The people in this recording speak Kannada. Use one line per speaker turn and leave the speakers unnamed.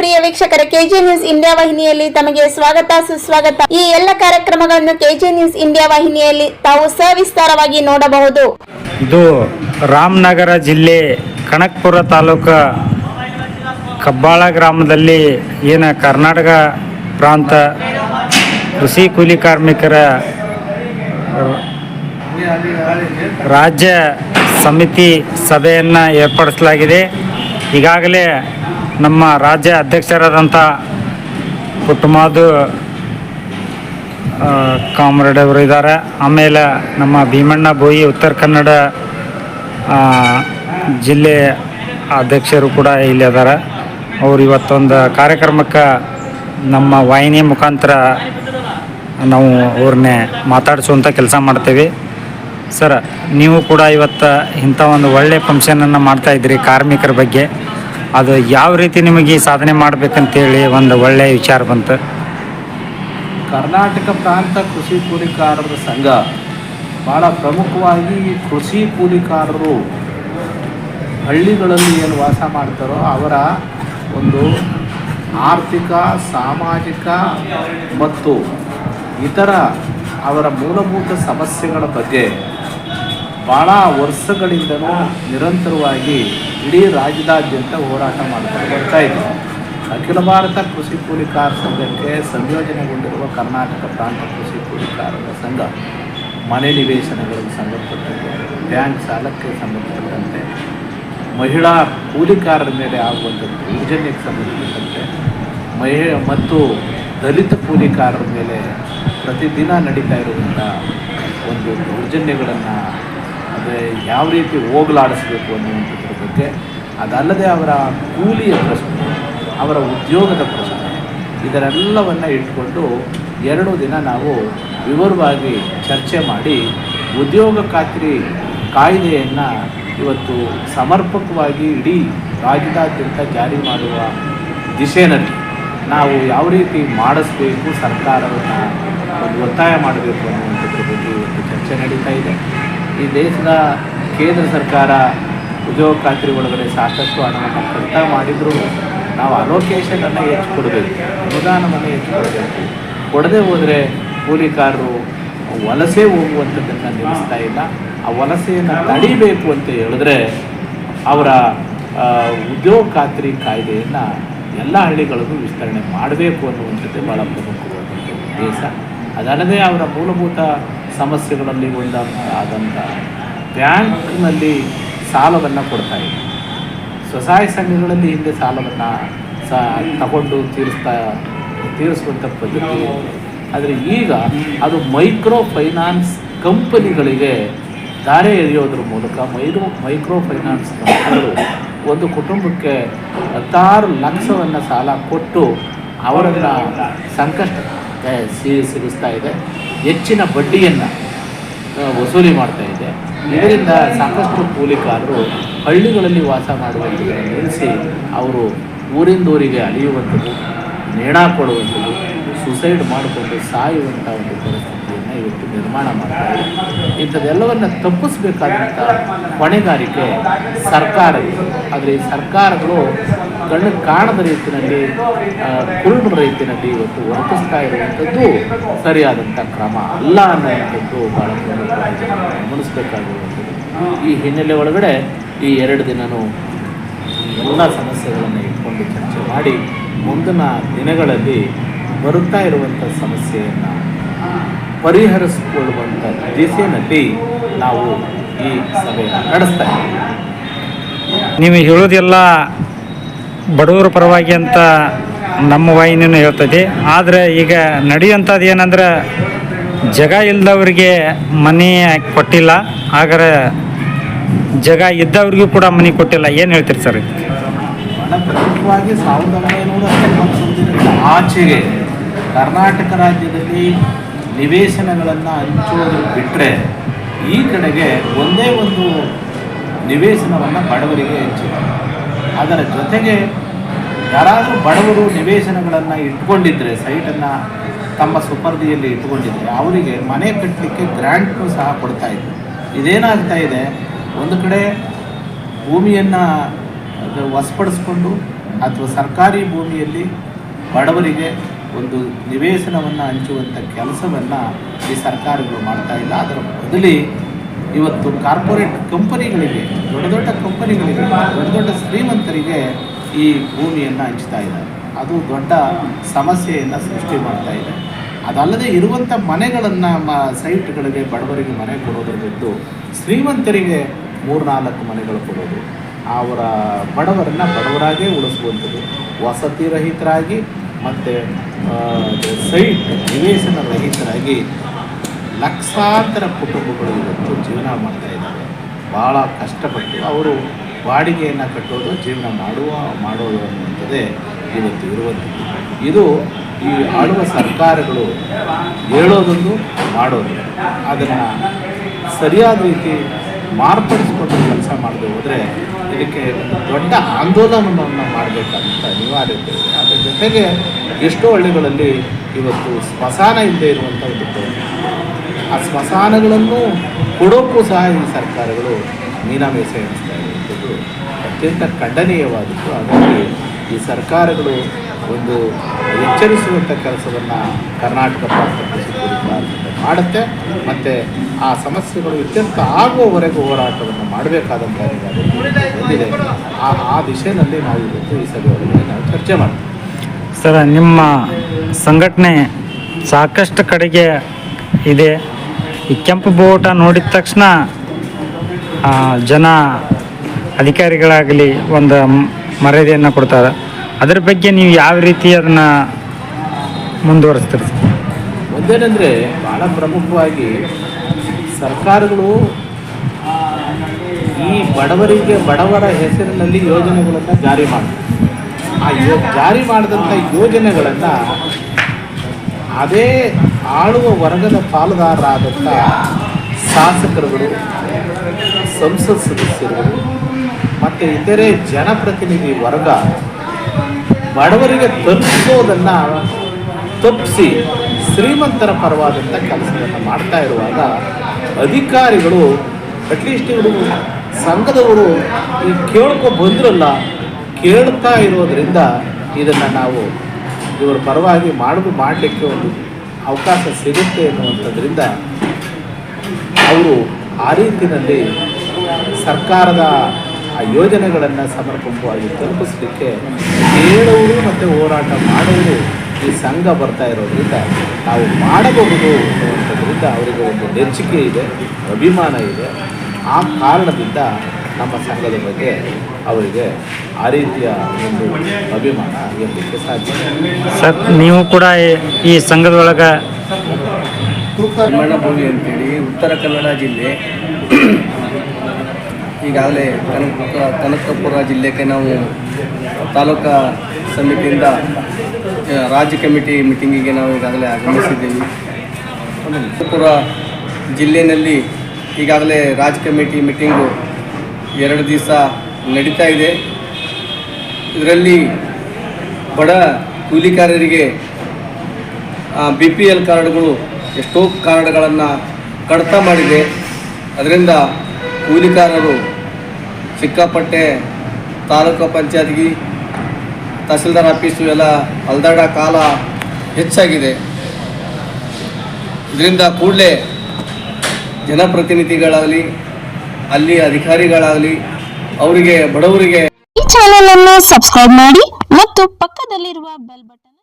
ಪ್ರಿಯ ವೀಕ್ಷಕರ. ಕೆಜಿ ನ್ಯೂಸ್ ಇಂಡಿಯಾ ವಾಹಿನಿಯಲ್ಲಿ ತಮಗೆ ಸ್ವಾಗತ, ಸುಸ್ವಾಗತ. ಈ ಎಲ್ಲ ಕಾರ್ಯಕ್ರಮಗಳನ್ನು ಕೆಜಿ ನ್ಯೂಸ್ ಇಂಡಿಯಾ ವಾಹಿನಿಯಲ್ಲಿ ತಾವು ಸವಿಸ್ತಾರವಾಗಿ ನೋಡಬಹುದು.
ಇದು ರಾಮನಗರ ಜಿಲ್ಲೆ ಕನಕಪುರ ತಾಲೂಕು ಕಬ್ಬಾಳ ಗ್ರಾಮದಲ್ಲಿ ಏನ ಕರ್ನಾಟಕ ಪ್ರಾಂತ ಕೃಷಿ ಕೂಲಿ ಕಾರ್ಮಿಕರ ರಾಜ್ಯ ಸಮಿತಿ ಸಭೆಯನ್ನು ಏರ್ಪಡಿಸಲಾಗಿದೆ. ಈಗಾಗಲೇ ನಮ್ಮ ರಾಜ್ಯ ಅಧ್ಯಕ್ಷರಾದಂಥ ಪುಟ್ಟಮಾದು ಕಾಮ್ರೇಡ್ ಅವರು ಇದ್ದಾರೆ. ಆಮೇಲೆ ನಮ್ಮ ಭೀಮಣ್ಣ ಬೋಯಿ ಉತ್ತರ ಕನ್ನಡ ಜಿಲ್ಲೆ ಅಧ್ಯಕ್ಷರು ಕೂಡ ಇಲ್ಲಿ ಅದಾರ ಅವ್ರು ಇವತ್ತೊಂದು ಕಾರ್ಯಕ್ರಮಕ್ಕೆ ನಮ್ಮ ವಾಹಿನಿ ಮುಖಾಂತರ ನಾವು ಅವ್ರನ್ನೇ ಮಾತಾಡಿಸುವಂಥ ಕೆಲಸ ಮಾಡ್ತೀವಿ. ಸರ್, ನೀವು ಕೂಡ ಇವತ್ತು ಇಂಥ ಒಂದು ಒಳ್ಳೆಯ ಫಂಕ್ಷನನ್ನು ಮಾಡ್ತಾಯಿದ್ದೀರಿ ಕಾರ್ಮಿಕರ ಬಗ್ಗೆ. ಅದು ಯಾವ ರೀತಿ ನಿಮಗೆ ಸಾಧನೆ ಮಾಡಬೇಕಂತೇಳಿ ಒಂದು ಒಳ್ಳೆಯ ವಿಚಾರ ಬಂತು.
ಕರ್ನಾಟಕ ಪ್ರಾಂತ ಕೃಷಿ ಕೂಲಿಕಾರರ ಸಂಘ ಭಾಳ ಪ್ರಮುಖವಾಗಿ ಕೃಷಿ ಕೂಲಿಕಾರರು ಹಳ್ಳಿಗಳಲ್ಲಿ ಏನು ವಾಸ ಮಾಡ್ತಾರೋ ಅವರ ಒಂದು ಆರ್ಥಿಕ, ಸಾಮಾಜಿಕ ಮತ್ತು ಇತರ ಅವರ ಮೂಲಭೂತ ಸಮಸ್ಯೆಗಳ ಬಗ್ಗೆ ಭಾಳ ವರ್ಷಗಳಿಂದಲೂ ನಿರಂತರವಾಗಿ ಇಡೀ ರಾಜ್ಯದಾದ್ಯಂತ ಹೋರಾಟ ಮಾಡ್ತಾ ಬರ್ತಾ ಇದೆ ಅಖಿಲ ಭಾರತ ಕೃಷಿ ಕೂಲಿಕಾರ ಸಂಘಕ್ಕೆ ಸಂಯೋಜನೆಗೊಂಡಿರುವ ಕರ್ನಾಟಕ ಪ್ರಾಂತ ಕೃಷಿ ಕೂಲಿಕಾರರ ಸಂಘ ಮನೆ ನಿವೇಶನಗಳಿಗೆ ಸಂಬಂಧಪಟ್ಟಂತೆ, ಬ್ಯಾಂಕ್ ಸಾಲಕ್ಕೆ ಸಂಬಂಧಪಟ್ಟಂತೆ, ಮಹಿಳಾ ಕೂಲಿಕಾರರ ಮೇಲೆ ಆಗುವಂಥ ದೌರ್ಜನ್ಯಕ್ಕೆ ಸಂಬಂಧಪಟ್ಟಂತೆ, ಮಹಿ, ಮತ್ತು ದಲಿತ ಕೂಲಿಕಾರರ ಮೇಲೆ ಪ್ರತಿದಿನ ನಡೀತಾ ಇರುವಂಥ ಒಂದು ದೌರ್ಜನ್ಯಗಳನ್ನು ಅಂದರೆ ಯಾವ ರೀತಿ ಹೋಗಲಾಡಿಸಬೇಕು ಅನ್ನುವಂಥದ್ರ ಬಗ್ಗೆ ಅದಲ್ಲದೆ ಅವರ ಕೂಲಿಯ ಪ್ರಶ್ನೆ, ಅವರ ಉದ್ಯೋಗದ ಪ್ರಶ್ನೆ, ಇದರೆಲ್ಲವನ್ನು ಇಟ್ಕೊಂಡು ಎರಡು ದಿನ ನಾವು ವಿವರವಾಗಿ ಚರ್ಚೆ ಮಾಡಿ ಉದ್ಯೋಗ ಖಾತ್ರಿ ಕಾಯ್ದೆಯನ್ನು ಇವತ್ತು ಸಮರ್ಪಕವಾಗಿ ಇಡೀ ರಾಜ್ಯದಾದ್ಯಂತ ಜಾರಿ ಮಾಡುವ ದಿಶೆಯಲ್ಲಿ ನಾವು ಯಾವ ರೀತಿ ಮಾಡಿಸ್ಬೇಕು ಸರ್ಕಾರವನ್ನು ಒಂದು ಒತ್ತಾಯ ಮಾಡಬೇಕು ಅನ್ನುವಂಥದ್ರ ಬಗ್ಗೆ ಇವತ್ತು ಚರ್ಚೆ ನಡೀತಾ ಇದೆ. ಈ ದೇಶದ ಕೇಂದ್ರ ಸರ್ಕಾರ ಉದ್ಯೋಗ ಖಾತ್ರಿ ಒಳಗಡೆ ಸಾಕಷ್ಟು ಹಣವನ್ನು ಖರ್ಚು ಮಾಡಿದರೂ ನಾವು ಅಲೋಕೇಶನನ್ನು ಹೆಚ್ಚು ಕೊಡಬೇಕು ಅನುದಾನವನ್ನು ಹೆಚ್ಚು ಕೊಡಬೇಕು ಕೊಡದೆ ಹೋದರೆ ಕೂಲಿಕಾರರು ವಲಸೆ ಹೋಗುವಂಥದ್ದನ್ನು ನಿಲ್ಲಿಸ್ತಾ ಇಲ್ಲ. ಆ ವಲಸೆಯನ್ನು ತಡಿಬೇಕು ಅಂತ ಹೇಳಿದ್ರೆ ಅವರ ಉದ್ಯೋಗ ಖಾತ್ರಿ ಕಾಯ್ದೆಯನ್ನು ಎಲ್ಲ ಹಳ್ಳಿಗಳಿಗೂ ವಿಸ್ತರಣೆ ಮಾಡಬೇಕು ಅನ್ನುವಂಥದ್ದೇ ಭಾಳ ಪ್ರಮುಖವಾದಂಥ ಉದ್ದೇಶ. ಅದಲ್ಲದೆ ಅವರ ಮೂಲಭೂತ ಸಮಸ್ಯೆಗಳಲ್ಲಿ ಒಂದಂತ ಆದಂಥ ಬ್ಯಾಂಕ್ನಲ್ಲಿ ಸಾಲವನ್ನು ಕೊಡ್ತಾ ಇದೆ. ಸ್ವಸಹಾಯ ಸಂಘಗಳಲ್ಲಿ ಹಿಂದೆ ಸಾಲವನ್ನು ಸಹ ತಗೊಂಡು ತೀರಿಸ್ತಾ ತೀರಿಸುವಂಥ ಪದ್ಧತಿ ಆದರೆ ಈಗ ಅದು ಮೈಕ್ರೋ ಫೈನಾನ್ಸ್ ಕಂಪನಿಗಳಿಗೆ ದಾರೆ ಎರೆಯೋದ್ರ ಮೂಲಕ ಮೈಕ್ರೋ ಮೈಕ್ರೋ ಫೈನಾನ್ಸ್ ಕಂಪನಿಗಳು ಒಂದು ಕುಟುಂಬಕ್ಕೆ ಹತ್ತಾರು ಲಕ್ಷವನ್ನು ಸಾಲ ಕೊಟ್ಟು ಅವರನ್ನು ಸಂಕಷ್ಟ ಸಿಗಿಸ್ತಾ ಇದೆ. ಹೆಚ್ಚಿನ ಬಡ್ಡಿಯನ್ನು ವಸೂಲಿ ಮಾಡ್ತಾ ಇದೆ. ಇದರಿಂದ ಸಾಕಷ್ಟು ಕೂಲಿಕಾರರು ಹಳ್ಳಿಗಳಲ್ಲಿ ವಾಸ ಮಾಡುವಂಥದ್ದನ್ನು ನಿಲ್ಲಿಸಿ ಅವರು ಊರಿಂದ ಊರಿಗೆ ನೇಣಾ ಕೊಡುವಂಥದ್ದು ಸುಸೈಡ್ ಮಾಡಿಕೊಂಡು ಸಾಯುವಂಥ ಒಂದು ಪರಿಸ್ಥಿತಿಯನ್ನು ಇವತ್ತು ನಿರ್ಮಾಣ ಮಾಡ್ತಾರೆ ಇಂಥದ್ದೆಲ್ಲವನ್ನು ತಪ್ಪಿಸ್ಬೇಕಾದಂಥ ಹೊಣೆಗಾರಿಕೆ ಸರ್ಕಾರ ಆದರೆ ಈ ಸರ್ಕಾರಗಳು ಕಣ್ಣು ಕಾಣದ ರೀತಿಯಲ್ಲಿ ಕುರುಡು ರೀತಿಯಲ್ಲಿ ಇವತ್ತು ವರ್ತಿಸ್ತಾ ಇರುವಂಥದ್ದು ಸರಿಯಾದಂಥ ಕ್ರಮ ಅಲ್ಲ ಅನ್ನುವಂಥದ್ದು ಭಾಳ ಗಮನಿಸಬೇಕಾಗಿರುವಂಥದ್ದು. ಈ ಹಿನ್ನೆಲೆ ಒಳಗಡೆ ಈ ಎರಡು ದಿನವೂ ಎಲ್ಲ ಸಮಸ್ಯೆಗಳನ್ನು ಇಟ್ಕೊಂಡು ಚರ್ಚೆ ಮಾಡಿ ಮುಂದಿನ ದಿನಗಳಲ್ಲಿ ಬರುತ್ತಾ ಇರುವಂಥ ಸಮಸ್ಯೆಯನ್ನು ಪರಿಹರಿಸಿಕೊಳ್ಳುವಂಥ ದಿಸೆಯಲ್ಲಿ ನಾವು ಈ ಸಭೆಯನ್ನು ನಡೆಸ್ತಾ ಇದ್ದೀವಿ.
ನೀವು ಹೇಳೋದೆಲ್ಲ ಬಡವರ ಪರವಾಗಿ ಅಂತ ನಮ್ಮ ವಾಹಿನಿನೂ ಹೇಳ್ತದೆ. ಆದರೆ ಈಗ ನಡೆಯುವಂಥದ್ದು ಏನಂದ್ರೆ ಜಗ ಇಲ್ಲದವ್ರಿಗೆ ಮನೆ ಕೊಟ್ಟಿಲ್ಲ. ಆದರೆ ಜಗ ಇದ್ದವ್ರಿಗೂ ಕೂಡ ಮನೆ ಕೊಟ್ಟಿಲ್ಲ. ಏನು ಹೇಳ್ತೀರಿ ಸರ್
ಪ್ರಮುಖವಾಗಿ ಆಚೆಗೆ ಕರ್ನಾಟಕ ರಾಜ್ಯದಲ್ಲಿ ನಿವೇಶನಗಳನ್ನು ಹಂಚೋದು ಬಿಟ್ಟರೆ ಈ ಕಡೆಗೆ ಒಂದೇ ಒಂದು ನಿವೇಶನವನ್ನು ಬಡವರಿಗೆ ಹಂಚಿದೆ ಅದರ ಜೊತೆಗೆ ಯಾರಾದರೂ ಬಡವರು ನಿವೇಶನಗಳನ್ನು ಇಟ್ಕೊಂಡಿದ್ದರೆ ಸೈಟನ್ನು ತಮ್ಮ ಸುಪರ್ದಿಯಲ್ಲಿ ಇಟ್ಕೊಂಡಿದ್ದರೆ ಅವರಿಗೆ ಮನೆ ಕಟ್ಟಲಿಕ್ಕೆ ಗ್ರ್ಯಾಂಟ್ನು ಸಹ ಕೊಡ್ತಾ ಇದ್ದರು ಇದೇನಾಗ್ತಾ ಇದೆ, ಒಂದು ಕಡೆ ಭೂಮಿಯನ್ನು ವಶಪಡಿಸ್ಕೊಂಡು ಅಥವಾ ಸರ್ಕಾರಿ ಭೂಮಿಯಲ್ಲಿ ಬಡವರಿಗೆ ಒಂದು ನಿವೇಶನವನ್ನು ಹಂಚುವಂಥ ಕೆಲಸವನ್ನು ಈ ಸರ್ಕಾರಗಳು ಮಾಡ್ತಾ ಇಲ್ಲ. ಅದರ ಬದಲಿ ಇವತ್ತು ಕಾರ್ಪೊರೇಟ್ ಕಂಪನಿಗಳಿಗೆ, ದೊಡ್ಡ ದೊಡ್ಡ ಕಂಪನಿಗಳಿಗೆ, ದೊಡ್ಡ ದೊಡ್ಡ ಶ್ರೀಮಂತರಿಗೆ ಈ ಭೂಮಿಯನ್ನು ಹಂಚ್ತಾ ಇದ್ದಾರೆ. ಅದು ದೊಡ್ಡ ಸಮಸ್ಯೆಯನ್ನು ಸೃಷ್ಟಿ ಮಾಡ್ತಾ ಇದೆ. ಅದಲ್ಲದೆ ಇರುವಂಥ ಮನೆಗಳನ್ನು ಮ, ಸೈಟ್ಗಳಿಗೆ, ಬಡವರಿಗೆ ಮನೆ ಕೊಡೋದ್ರ ಬಿಟ್ಟು ಶ್ರೀಮಂತರಿಗೆ ಮೂರ್ನಾಲ್ಕು ಮನೆಗಳು ಕೊಡೋದು. ಅವರ ಬಡವರನ್ನು ಬಡವರಾಗೇ ಉಳಿಸುವಂಥದ್ದು. ವಸತಿ ರಹಿತರಾಗಿ ಮತ್ತು ಸೈಟ್, ನಿವೇಶನ ರಹಿತರಾಗಿ ಲಕ್ಷಾಂತರ ಕುಟುಂಬಗಳು ಇವತ್ತು ಜೀವನ ಮಾಡ್ತಾ ಇದ್ದಾರೆ. ಭಾಳ ಕಷ್ಟಪಟ್ಟು ಅವರು ಬಾಡಿಗೆಯನ್ನು ಕಟ್ಟೋದು, ಜೀವನ ಮಾಡುವ, ಮಾಡೋದು ಅನ್ನುವಂಥದ್ದೇ ಇವತ್ತು ಇರುವಂಥದ್ದು. ಇದು ಈ ಆಳುವ ಸರ್ಕಾರಗಳು ಹೇಳೋದೊಂದು, ಮಾಡೋದು. ಅದನ್ನು ಸರಿಯಾದ ರೀತಿ ಮಾರ್ಪಡಿಸ್ಕೊಂಡು ಕೆಲಸ ಮಾಡದೆ ಹೋದರೆ ಇದಕ್ಕೆ ದೊಡ್ಡ ಆಂದೋಲನವನ್ನು ಮಾಡಬೇಕಂತ ಅನಿವಾರ್ಯತೆ ಇದೆ. ಅದರ ಜೊತೆಗೆ ಎಷ್ಟೋ ಹಳ್ಳಿಗಳಲ್ಲಿ ಇವತ್ತು ಸ್ಮಶಾನ ಇಲ್ಲದೆ ಇರುವಂಥ ಒಂದು. ಆ ಸ್ಮಶಾನಗಳನ್ನು ಕೊಡೋಕ್ಕೂ ಸಹ ಈ ಸರ್ಕಾರಗಳು ಮೀನಾಮೇಷ ಎಣಿಸ್ತಾ ಇರುವಂಥದ್ದು ಅತ್ಯಂತ ಖಂಡನೀಯವಾದದ್ದು ಹಾಗಾಗಿ ಈ ಸರ್ಕಾರಗಳು ಒಂದು ಎಚ್ಚರಿಸುವಂಥ ಕೆಲಸವನ್ನು ಕರ್ನಾಟಕ ಮಾಡುತ್ತೆ. ಮತ್ತು ಆ ಸಮಸ್ಯೆಗಳು ಅತ್ಯಂತ ಆಗುವವರೆಗೂ ಹೋರಾಟವನ್ನು ಮಾಡಬೇಕಾದಂಥ ಬಂದಿದೆ. ಆ ಆ ದಿಶೆಯಲ್ಲಿ ನಾವು ಇವತ್ತು ಈ ಸಭೆಯಲ್ಲಿ ನಾವು ಚರ್ಚೆ ಮಾಡ್ತೀವಿ.
ಸರ್, ನಿಮ್ಮ ಸಂಘಟನೆ ಸಾಕಷ್ಟು ಕಡೆಗೆ ಇದೆ. ಈ ಕೆಂಪು ಬೋಟ ನೋಡಿದ ತಕ್ಷಣ ಜನ ಅಧಿಕಾರಿಗಳಾಗಲಿ ಒಂದು ಮರ್ಯಾದೆಯನ್ನು ಕೊಡ್ತಾರೆ. ಅದ್ರ ಬಗ್ಗೆ ನೀವು ಯಾವ ರೀತಿ ಅದನ್ನು ಮುಂದುವರಿಸ್ತೀರಿ?
ಒಂದೇನೆಂದರೆ ಭಾಳ ಪ್ರಮುಖವಾಗಿ ಸರ್ಕಾರಗಳು ಈ ಬಡವರಿಗೆ ಬಡವರ ಹೆಸರಿನಲ್ಲಿ ಯೋಜನೆಗಳನ್ನು ಜಾರಿ ಮಾಡ್ತಾರೆ. ಆ ಜಾರಿ ಮಾಡಿದಂಥ ಯೋಜನೆಗಳನ್ನು ಅದೇ ಆಳುವ ವರ್ಗದ ಪಾಲುದಾರರಾದಂಥ ಶಾಸಕರುಗಳು, ಸಂಸತ್ ಸದಸ್ಯರು ಮತ್ತು ಇತರೆ ಜನಪ್ರತಿನಿಧಿ ವರ್ಗ ಬಡವರಿಗೆ ತಲುಪಿಸೋದನ್ನು ತಪ್ಪಿಸಿ ಶ್ರೀಮಂತರ ಪರವಾದಂಥ ಕೆಲಸವನ್ನು ಮಾಡ್ತಾ ಇರುವಾಗ ಅಧಿಕಾರಿಗಳು ಅಟ್ಲೀಸ್ಟ್ ಇವರು ಸಂಘದವರು ಈ ಕೇಳ್ಕೊ ಬಂದ್ರಲ್ಲ ಕೇಳ್ತಾ ಇರೋದರಿಂದ ಇದನ್ನು ನಾವು ಇವರ ಪರವಾಗಿ ಮಾಡುದು ಮಾಡಲಿಕ್ಕೆ ಒಂದು ಅವಕಾಶ ಸಿಗುತ್ತೆ ಎನ್ನುವಂಥದ್ರಿಂದ ಅವರು ಆ ರೀತಿಯಲ್ಲಿ ಸರ್ಕಾರದ ಆ ಯೋಜನೆಗಳನ್ನು ಸಮರ್ಪಕವಾಗಿ ತಲುಪಿಸಲಿಕ್ಕೆ ಕೇಳುವರು ಮತ್ತು ಹೋರಾಟ ಮಾಡುವುದು ಈ ಸಂಘ ಬರ್ತಾ ಇರೋದ್ರಿಂದ ನಾವು ಮಾಡಬಹುದು ಅನ್ನುವಂಥದ್ರಿಂದ ಅವರಿಗೆ ಒಂದು ನೆಚ್ಚಿಕೆ ಇದೆ, ಅಭಿಮಾನ ಇದೆ. ಆ ಕಾರಣದಿಂದ ನಮ್ಮ ಸಂಘದ ಬಗ್ಗೆ ಅವರಿಗೆ ಆ ರೀತಿಯ ಒಂದು ಅಭಿಮಾನ ಇರಲಿಕ್ಕೆ ಸಾಧ್ಯ.
ಸರ್ ನೀವು ಕೂಡ ಈ- ಸಂಘದೊಳಗೆ ಸಂಘದೊಳಗೆ
ಭೂಮಿ ಅಂತೇಳಿ ಉತ್ತರ ಕನ್ನಡ ಜಿಲ್ಲೆ ಈಗಾಗಲೇ ಕನಕ ಕನಕಪುರ ಜಿಲ್ಲೆಗೆ ನಾವು ತಾಲೂಕಾ ಸಮಿತಿಯಿಂದ ರಾಜ್ಯ ಕಮಿಟಿ ಮೀಟಿಂಗಿಗೆ ನಾವು ಈಗಾಗಲೇ ಆಗಮಿಸಿದ್ದೀವಿ. ಕನಕಪುರ ಜಿಲ್ಲೆಯಲ್ಲಿ ಈಗಾಗಲೇ ರಾಜ್ಯ ಕಮಿಟಿ ಮೀಟಿಂಗು ಎರಡು ದಿವಸ ನಡೀತಾ ಇದೆ. ಇದರಲ್ಲಿ ಬಡ ಕೂಲಿಕಾರರಿಗೆ ಬಿ ಪಿ ಎಲ್ ಕಾರ್ಡ್ಗಳು ಎಷ್ಟೋ ಕಾರ್ಡ್ಗಳನ್ನು ಕಡಿತ ಮಾಡಿದೆ. ಅದರಿಂದ ಕೂಲಿಕಾರರು ಸಿಕ್ಕಾಪಟ್ಟೆ ತಾಲೂಕು ಪಂಚಾಯತ್ಗೆ, ತಹಸೀಲ್ದಾರ್ ಆಫೀಸು ಎಲ್ಲ ಅಲ್ದಾಡ ಕಾಲ ಹೆಚ್ಚಾಗಿದೆ. ಇದರಿಂದ ಕೂಡಲೇ ಜನಪ್ರತಿನಿಧಿಗಳಾಗಲಿ ಅಲ್ಲಿ ಅಧಿಕಾರಿಗಳಾಗಲಿ ಅವರಿಗೆ ಬಡವರಿಗೆ
ಈ ಚಾನೆಲ್ ಅನ್ನು ಸಬ್ಸ್ಕ್ರೈಬ್ ಮಾಡಿ ಮತ್ತು ಪಕ್ಕದಲ್ಲಿರುವ ಬೆಲ್ ಬಟನ್